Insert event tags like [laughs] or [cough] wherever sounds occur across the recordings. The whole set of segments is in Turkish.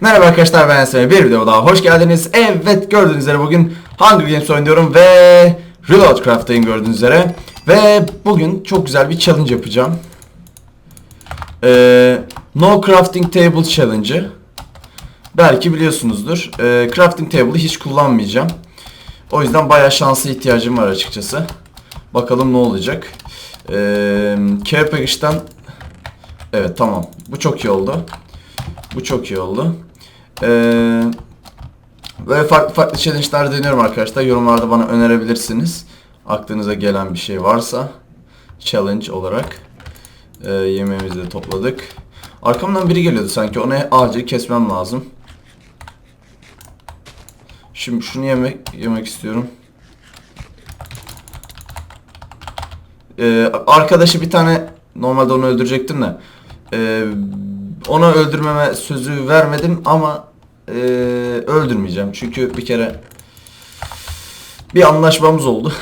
Merhaba arkadaşlar ben Semih bir video daha hoş geldiniz. Evet gördüğünüz üzere bugün Hunger Games oynuyorum ve Reload Craft'tayım gördüğünüz üzere. Ve bugün çok güzel bir challenge yapacağım. Ee, no Crafting Table Challenge'ı. Belki biliyorsunuzdur. Ee, crafting Table'ı hiç kullanmayacağım. O yüzden bayağı şansa ihtiyacım var açıkçası. Bakalım ne olacak. Ee, Care Package'den Evet tamam. Bu çok iyi oldu. Bu çok iyi oldu. Ee, böyle farklı farklı challenge'lar deniyorum arkadaşlar. Yorumlarda bana önerebilirsiniz. Aklınıza gelen bir şey varsa challenge olarak. Ee, yemeğimizi de topladık. Arkamdan biri geliyordu sanki. Onu acil kesmem lazım. Şimdi şunu yemek yemek istiyorum. Ee, arkadaşı bir tane normalde onu öldürecektim de ee, ona öldürmeme sözü vermedim ama ee, öldürmeyeceğim çünkü bir kere bir anlaşmamız oldu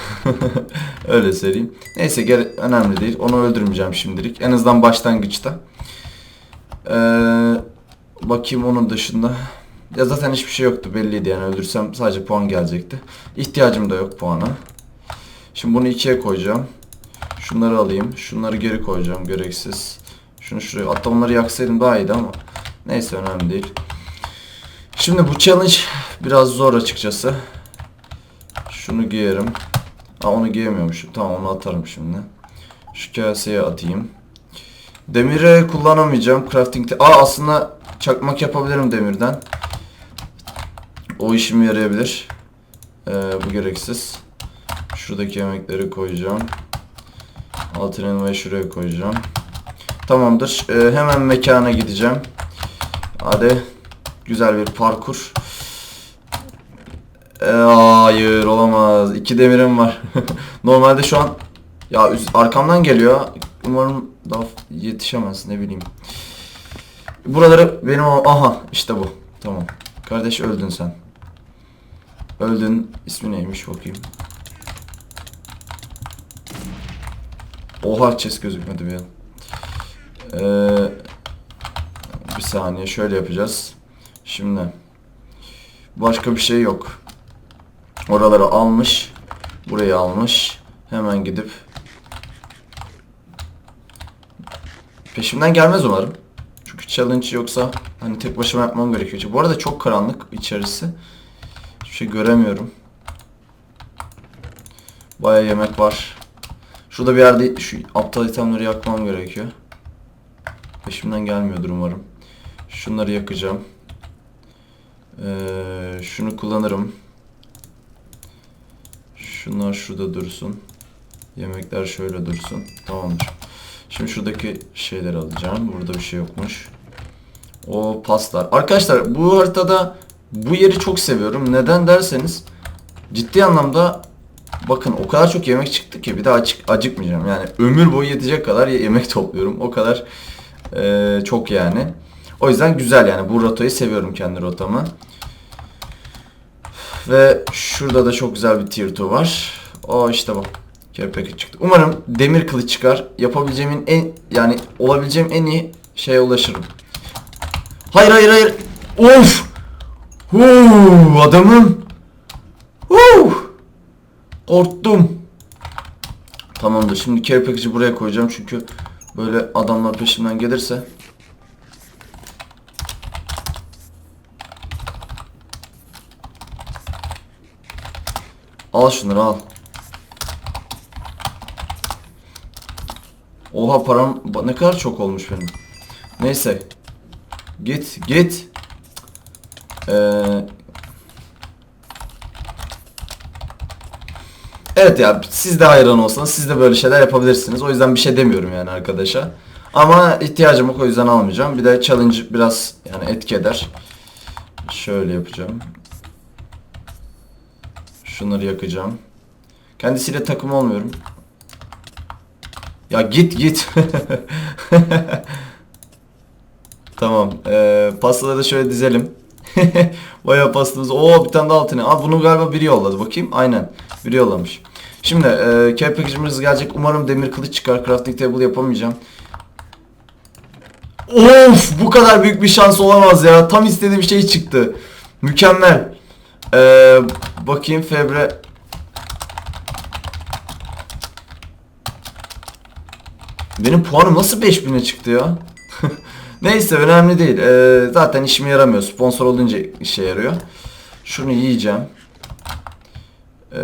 [laughs] öyle söyleyeyim neyse gere önemli değil onu öldürmeyeceğim şimdilik en azından başlangıçta ee, bakayım onun dışında ya zaten hiçbir şey yoktu belliydi yani öldürsem sadece puan gelecekti ihtiyacım da yok puana şimdi bunu ikiye koyacağım Şunları alayım. Şunları geri koyacağım gereksiz. Şunu şuraya. Hatta onları yaksaydım daha iyiydi ama. Neyse önemli değil. Şimdi bu challenge biraz zor açıkçası. Şunu giyerim. Aa onu giyemiyormuşum. Tamam onu atarım şimdi. Şu kaseye atayım. Demiri kullanamayacağım. Crafting'de. Aa aslında çakmak yapabilirim demirden. O işime yarayabilir. Ee, bu gereksiz. Şuradaki yemekleri koyacağım. Altın ve şuraya koyacağım. Tamamdır. Ee, hemen mekana gideceğim. Hadi. Güzel bir parkur. Ee, hayır olamaz. İki demirim var. [laughs] Normalde şu an ya üz- arkamdan geliyor. Umarım daha yetişemez ne bileyim. Buraları benim aha işte bu. Tamam. Kardeş öldün sen. Öldün. İsmi neymiş bakayım. Oha chest gözükmedi bir an. Ee, bir saniye şöyle yapacağız. Şimdi başka bir şey yok. Oraları almış. Burayı almış. Hemen gidip peşimden gelmez umarım. Çünkü challenge yoksa hani tek başıma yapmam gerekiyor. Bu arada çok karanlık içerisi. Hiçbir şey göremiyorum. Baya yemek var. Şurada bir yerde şu aptal itemleri yakmam gerekiyor. Peşimden gelmiyordur umarım. Şunları yakacağım. Ee, şunu kullanırım. Şunlar şurada dursun. Yemekler şöyle dursun. Tamamdır. Şimdi şuradaki şeyleri alacağım. Burada bir şey yokmuş. O paslar. Arkadaşlar bu haritada bu yeri çok seviyorum. Neden derseniz ciddi anlamda Bakın o kadar çok yemek çıktı ki bir daha acık, acıkmayacağım. Yani ömür boyu yetecek kadar yemek [laughs] topluyorum. O kadar eee, çok yani. O yüzden güzel yani. Bu rotayı seviyorum kendi rotamı. Ve şurada da çok güzel bir tier 2 var. O işte bu. Kerpeki çıktı. Umarım demir kılıç çıkar. Yapabileceğimin en yani olabileceğim en iyi şeye ulaşırım. Hayır hayır hayır. Of! Huu, adamım. Huu! Korktum. Tamamdır. Şimdi package'ı buraya koyacağım çünkü böyle adamlar peşimden gelirse Al şunları al. Oha param ne kadar çok olmuş benim. Neyse. Git git. Ee, Evet ya siz de hayran olsanız siz de böyle şeyler yapabilirsiniz. O yüzden bir şey demiyorum yani arkadaşa. Ama ihtiyacım yok o yüzden almayacağım. Bir de challenge biraz yani etki eder. Şöyle yapacağım. Şunları yakacağım. Kendisiyle takım olmuyorum. Ya git git. [laughs] tamam. Ee, pastaları şöyle dizelim. [laughs] Bayağı pastamız. Oo bir tane daha altını. Aa bunu galiba biri yolladı. Bakayım. Aynen. Biri yollamış. Şimdi e, care package'imiz gelecek. Umarım demir kılıç çıkar. Crafting table yapamayacağım. Of bu kadar büyük bir şans olamaz ya. Tam istediğim şey çıktı. Mükemmel. Ee, bakayım Febre. Benim puanım nasıl 5000'e çıktı ya? [laughs] Neyse önemli değil. Ee, zaten işime yaramıyor. Sponsor olunca işe yarıyor. Şunu yiyeceğim. Ee,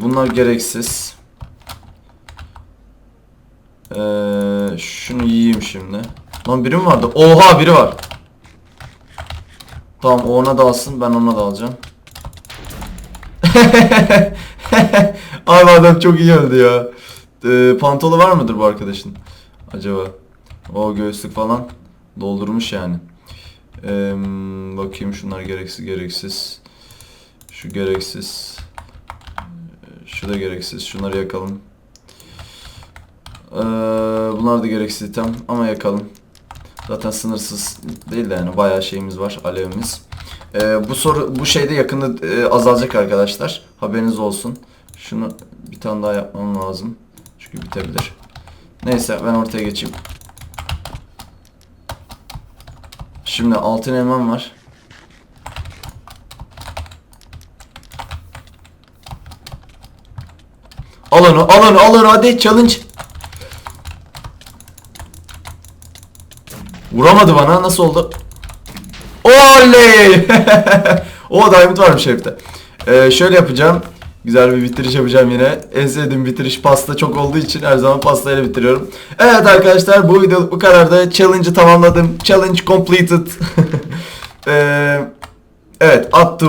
bunlar gereksiz. Ee, şunu yiyeyim şimdi. Lan biri mi vardı? Oha biri var. Tamam ona da alsın ben ona da alacağım. [laughs] Abi adam çok iyi öldü ya. Ee, pantolu var mıdır bu arkadaşın? Acaba? O göğüslük falan doldurmuş yani. Ee, bakayım şunlar gereksiz gereksiz. Şu gereksiz. Ee, Şu da gereksiz. Şunları yakalım. Ee, bunlar da gereksiz item ama yakalım. Zaten sınırsız değil de yani bayağı şeyimiz var, alevimiz. Ee, bu soru bu şeyde yakında e, azalacak arkadaşlar. Haberiniz olsun. Şunu bir tane daha yapmam lazım. Çünkü bitebilir. Neyse ben ortaya geçeyim. Şimdi altın elmam var. Al onu, al onu, al onu hadi challenge. Vuramadı bana. Nasıl oldu? Oley! [laughs] o diamond varmış herifte. Ee, şöyle yapacağım. Güzel bir bitiriş yapacağım yine. En sevdiğim bitiriş pasta çok olduğu için her zaman pastayla bitiriyorum. Evet arkadaşlar bu video bu kadar da challenge'ı tamamladım. Challenge completed. [laughs] Ee, evet at.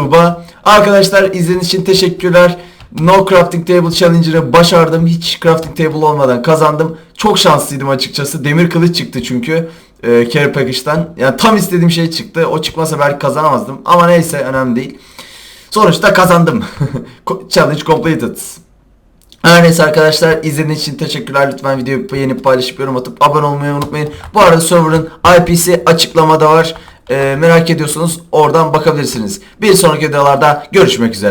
Arkadaşlar izlediğiniz için teşekkürler. No Crafting Table Challenger'ı başardım. Hiç Crafting Table olmadan kazandım. Çok şanslıydım açıkçası. Demir kılıç çıktı çünkü. E, Carry Package'den. Yani tam istediğim şey çıktı. O çıkmasa belki kazanamazdım. Ama neyse önemli değil. Sonuçta kazandım. [laughs] Challenge completed. Her neyse arkadaşlar izlediğiniz için teşekkürler. Lütfen videoyu beğenip paylaşıp yorum atıp abone olmayı unutmayın. Bu arada server'ın IP'si açıklamada var. Ee, merak ediyorsanız oradan bakabilirsiniz. Bir sonraki videolarda görüşmek üzere.